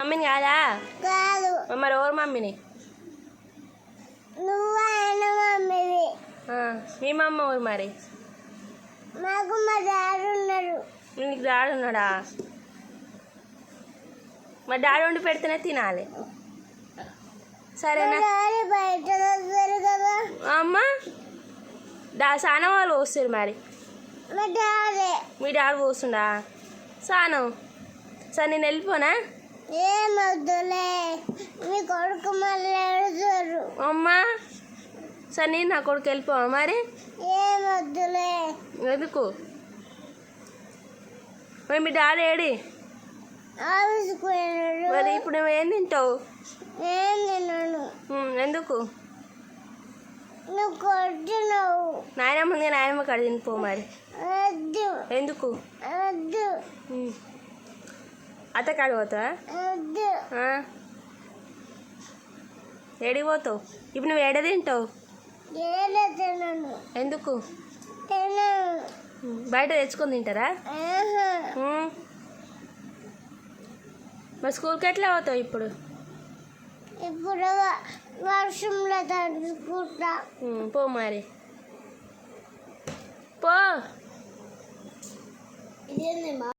మమ్మీని కాదా? కాదు. మరి ఎవరు మమ్మీని? మీ మమ్మ ఎవరు మరి? మాకు మా డాడీ ఉన్నారు నీకు డాడీ ఉన్నాడా? మరి డాడీ వండి పెడితేనే తినాలి. మా సరేనా అమ్మ దా సానం వాళ్ళు పోస్తారు మరి. మా డాడీ. మీ డాడీ పోస్తుండా? సానం. సరే నేను వెళ్ళిపోనా? ఏం వద్దులే మీ కొడుకు మళ్ళీ ఎడుతారు అమ్మా సరే నా కొడుకు వెళ్ళిపోవా మరి? ఏం వద్దులే ఎందుకు? మరి మీ డాడీ ఏడి? ఆఫీస్కి మరి ఇప్పుడు నువ్వు ఏం తింటావు? ఏం తిన్నాను ఎందుకు? నువ్వు కొట్టినావు. నాయనమ్మ ఉంది నాయనమ్మ కాడ తినిపో మరి. ఎందుకు. అత్త కాడ పోతావా? ఏడికి పోతావు? ఇప్పుడు నువ్వు ఏడ తింటావు? ఎందుకు? బయట తెచ్చుకొని తింటారా. మరి స్కూల్కి ఎట్లా పోతావు ఇప్పుడు? ఇప్పుడు వర్షంలో తడుచుకుంటా. పో మరి. పో.